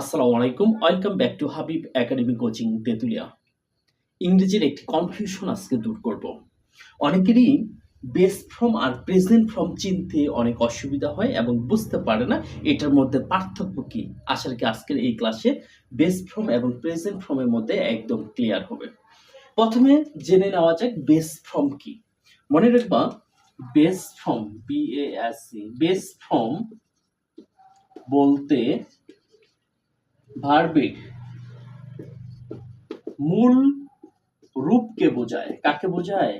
আসসালামু আলাইকুম, welcome back to Habib academy coaching Tetulia. ইংরেজির একটি কনফিউশন আজকে দূর করব। অনেকেরই বেস্ট ফর্ম আর প্রেজেন্ট ফর্ম চিনতে অনেক অসুবিধা হয় এবং বুঝতে পারে না এটার মধ্যে পার্থক্য কি। আশা রাখি আজকের এই ক্লাসে বেস্ট ফর্ম এবং প্রেজেন্ট ফর্মের মধ্যে একদম ক্লিয়ার হবে। প্রথমে জেনে নেওয়া যাক বেস্ট ফর্ম কি। মনে রাখবা best form B S C best form বলতে ভার্বের মূল রূপকে বোঝায়। কাকে বোঝায়?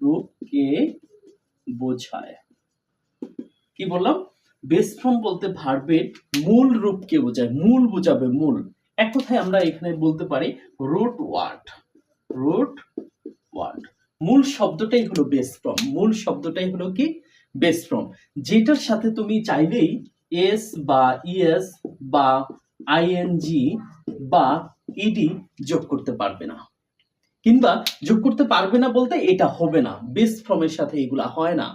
রূপকে বোঝায়। কি বললাম? বেস্ট ফর্ম বলতে ভার্বের মূল রূপকে বোঝায়। মূল বোঝাবে মূল। এক কথায় আমরা এখানে বলতে পারি রুট ওয়ার্ড। Root word. মূল শব্দটাই হলো বেস্ট ফর্ম। মূল শব্দটাই হলো কি? Best form. যেটার সাথে তুমি চাইলেই এস বা ইএস বা আইএনজি বা ইডি যোগ করতে পারবে না। কিংবা যোগ করতে পারবে না বলতে এটা হবে না। বেস ফর্মের সাথে এগুলা হয় না।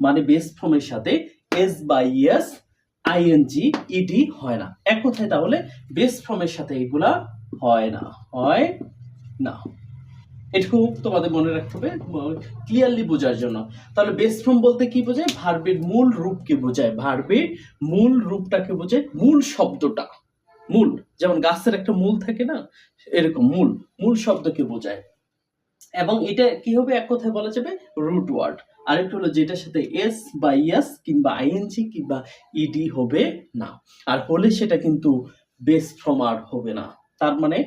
মানে বেস ফর্মের সাথে এস বা ইএস আইএনজি ইডি হয় না। এক কথায় তাহলে বেস ফর্মের সাথে এগুলা হয় না। হয় না। এটুকু তোমাদের মনে রাখতে হবে ক্লিয়ারলি বোঝার জন্য। তাহলে বেস্ট ফর্ম বলতে কি বোঝায়? ভার্বের মূল রূপকে বোঝায়। ভার্বের মূল রূপটাকে বোঝায় মূল শব্দটা। মূল, যেমন গাছের একটা মূল থাকে না, এরকম মূল মূল শব্দকে বোঝায়। এবং এটা কি হবে? এক কথায় বলা যাবে রুট ওয়ার্ড আরেকটা হলো যেটার সাথে এস বা ইয়াস কিংবা আইএনজি কিংবা ইডি হবে না। আর হলে সেটা কিন্তু বেস্ট ফ্রম আর হবে না। তার মানে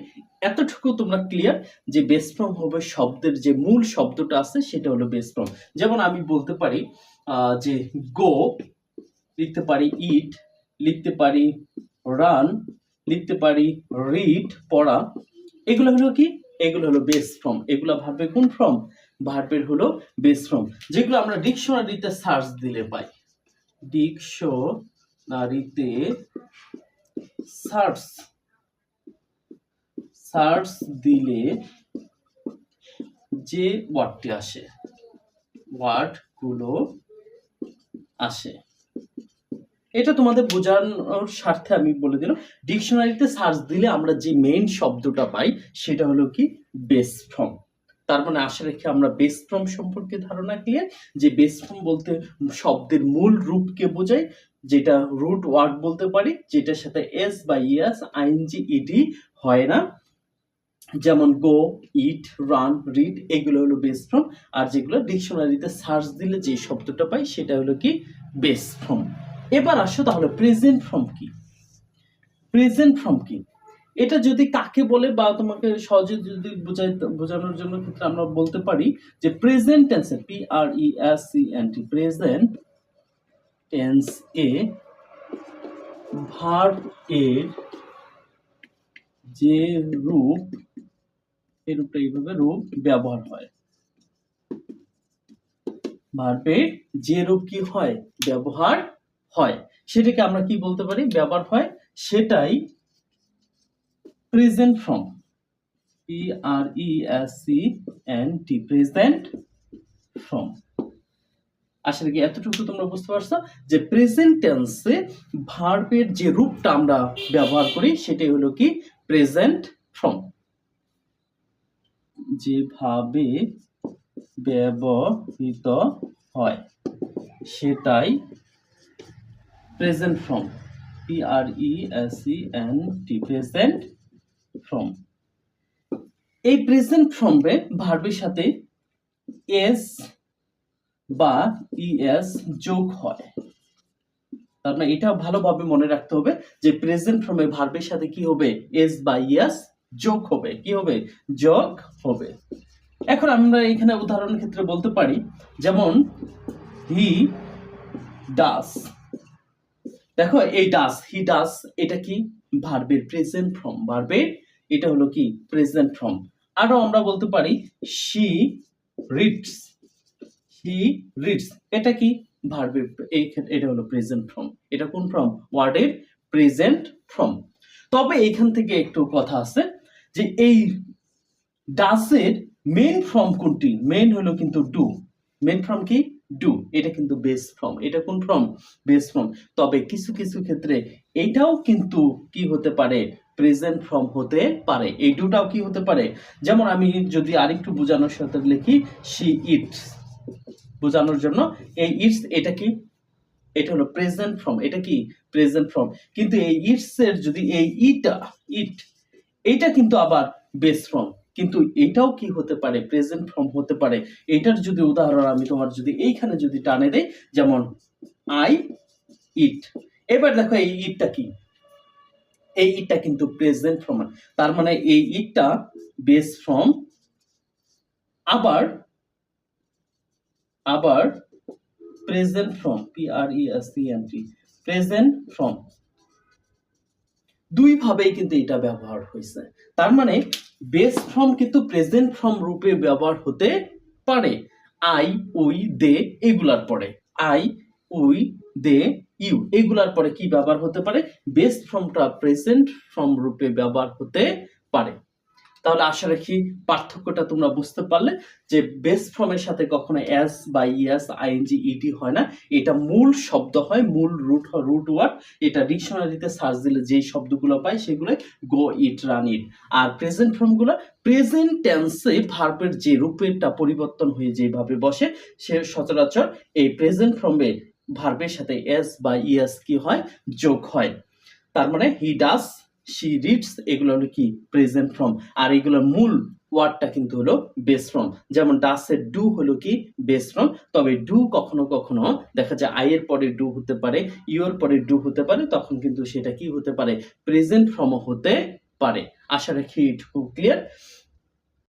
এতটুকু তোমরা ক্লিয়ার যে বেস্ট ফ্রম হবে শব্দের যে মূল শব্দটা আছে, সেটা হলো বেস্ট ফ্রম যেমন আমি বলতে পারি যে গো লিখতে পারি ইট লিখতে পারি রান লিখতে পারি রিড পড়া। এগুলো হলো কি? এগুলো হলো বেস ফর্ম এগুলো ভার্বে কোন ফর্ম ভার্বের হলো বেস ফর্ম যেগুলো আমরা ডিকশনারিতে সার্চ দিলে পাই। ডিকশনারিতে সার্চ সার্চ দিলে যে ওয়ার্ডটি আসে ওয়ার্ডগুলো আসে। এটা তোমাদের বোঝানোর স্বার্থে আমি বলে দিলাম। ডিকশনারিতে সার্চ দিলে আমরা যে মেইন শব্দটা পাই, সেটা হলো কি? বেস ফর্ম তার মানে আশা রেখে আমরা বেস ফর্ম সম্পর্কে ধারণা ক্লিয়ার যে বেস ফর্ম বলতে শব্দের মূল রূপকে বোঝায়, যেটা রুট ওয়ার্ড বলতে পারি, যেটার সাথে এস বা ইয়াস আইএনজি ইডি হয় না। যেমন গো ইট রান রিড এগুলো হলো বেস ফর্ম আর যেগুলো ডিকশনারিতে সার্চ দিলে যে শব্দটা পাই, সেটা হলো কি? বেস ফর্ম এবার আসো তাহলে প্রেজেন্ট ফর্ম কি? প্রেজেন্ট ফর্ম কি? এটা যদি কাকে বলে বা তোমাকে সহজে যদি বোঝাই বোঝানোর জন্য ক্ষেত্রে আমরা বলতে পারি যে প্রেজেন্ট টেন্সে P R E S C N T present tense এ ভার্ব এর যে রূপ এই রূপটা এইভাবে রূপ ব্যবহার হয়। ভার্বের যে রূপ কি হয়? ব্যবহার হয়। সেটাকে আমরা কি বলতে পারি? ব্যবহার হয় সেটাই present form P R E S C N T present form আসলে কি এতটুকু তোমরা বুঝতে পারছ যে প্রেজেন্ট টেন্সে ভার্বের যে রূপটা আমরা ব্যবহার করি, সেটাই হলো কি? প্রেজেন্ট ফর্ম যেভাবে ব্যবহৃত হয়, সেটাই present form P R E S C N T present form এই প্রেজেন্ট ফর্মে ভার্বের সাথে এস বা ইএস যোগ হয়। তার মানে এটা ভালোভাবে মনে রাখতে হবে যে প্রেজেন্ট ফর্মে ভার্বের সাথে কি হবে? এস বা ইএস যোগ হবে। কি হবে? যোগ হবে। এখন আমরা এখানে উদাহরণের ক্ষেত্রে বলতে পারি, যেমন হি ডাস দেখো, এই ডাস হি ডাস এটা কি? ভার্বের প্রেজেন্ট ফর্ম ভার্বের এটা হলো কি? প্রেজেন্ট ফর্ম আরও আমরা বলতে পারি শি রিডস হি রিডস এটা কি? ভার্বের এই এটা হলো প্রেজেন্ট ফর্ম এটা কোন ফর্ম ওয়ার্ডের প্রেজেন্ট ফর্ম তবে এখান থেকে একটু কথা আছে, যে এই ডাসের মেন ফর্ম কোনটি? মেন হলো কিন্তু ডু মেন ফর্ম কি? ডু এটা কিন্তু বেস ফর্ম এটা কোন ফর্ম বেস ফর্ম তবে কিছু কিছু ক্ষেত্রে এটাও কিন্তু কি হতে পারে? প্রেজেন্ট ফর্ম হতে পারে। এই ডুটাও কি হতে পারে? যেমন আমি যদি আরেকটু বোঝানোর সাথে লিখি সি ইটস বোঝানোর জন্য এই ইটস এটা কি? এটা হলো প্রেজেন্ট ফর্ম এটা কি? প্রেজেন্ট ফর্ম কিন্তু এই ইটস এর যদি এই ইটা ইট এটা কিন্তু আবার বেস ফর্ম কিন্তু এটাও কি হতে পারে? প্রেজেন্ট ফর্ম হতে পারে। এটার যদি উদাহরণ আমি তোমার যদি এইখানে যদি টানে দেই, যেমন আই ইট এবার দেখো এই ইটটা কি? এই ইটটা কিন্তু প্রেজেন্ট ফর্ম তার মানে এই ইটটা বেস ফর্ম আবার আবার present form P R E S C N T present form দুই ভাবেই কিন্তু এটা ব্যবহার হয়েছে। তার মানে বেস ফর্ম কিন্তু প্রেজেন্ট ফর্ম রূপে ব্যবহার হতে পারে। আই উই দে এগুলার পরে। আই উই দে ইউ এগুলার পরে কি ব্যবহার হতে পারে? বেস ফর্মটা প্রেজেন্ট ফর্ম রূপে ব্যবহার হতে পারে। তাহলে আশা রাখি পার্থক্যটা তোমরা বুঝতে পারলে যে বেস ফর্মের সাথে কখনো এস বা ইএস আইএনজি ইটি হয় না। এটা মূল শব্দ হয়, মূল রুট রুট ওয়ার্ড এটা ডিকশনারিতে সার্চ দিলে যেই শব্দগুলো পায় সেগুলো গো ইট রান ইট আর প্রেজেন্ট ফর্মগুলো প্রেজেন্ট টেন্সে ভার্বের যে রূপেরটা পরিবর্তন হয়ে যেভাবে বসে, সে সচরাচর এই প্রেজেন্ট ফর্মে ভার্বের সাথে এস বা ইএস কি হয়? যোগ হয়। তার মানে হি ডাস শি রিডস এগুলো হলো কি? প্রেজেন্ট ফর্ম আর এগুলোর মূল ওয়ার্ডটা কিন্তু হলো বেস ফর্ম যেমন ডাসের ডু হলো কি? বেস ফর্ম তবে ডু কখনো কখনো দেখা যায় আই এর পরে ডু হতে পারে ইউর পরে ডু হতে পারে, তখন কিন্তু সেটা কি হতে পারে? প্রেজেন্ট ফর্মও হতে পারে। আশা রাখি ইট ক্লিয়ার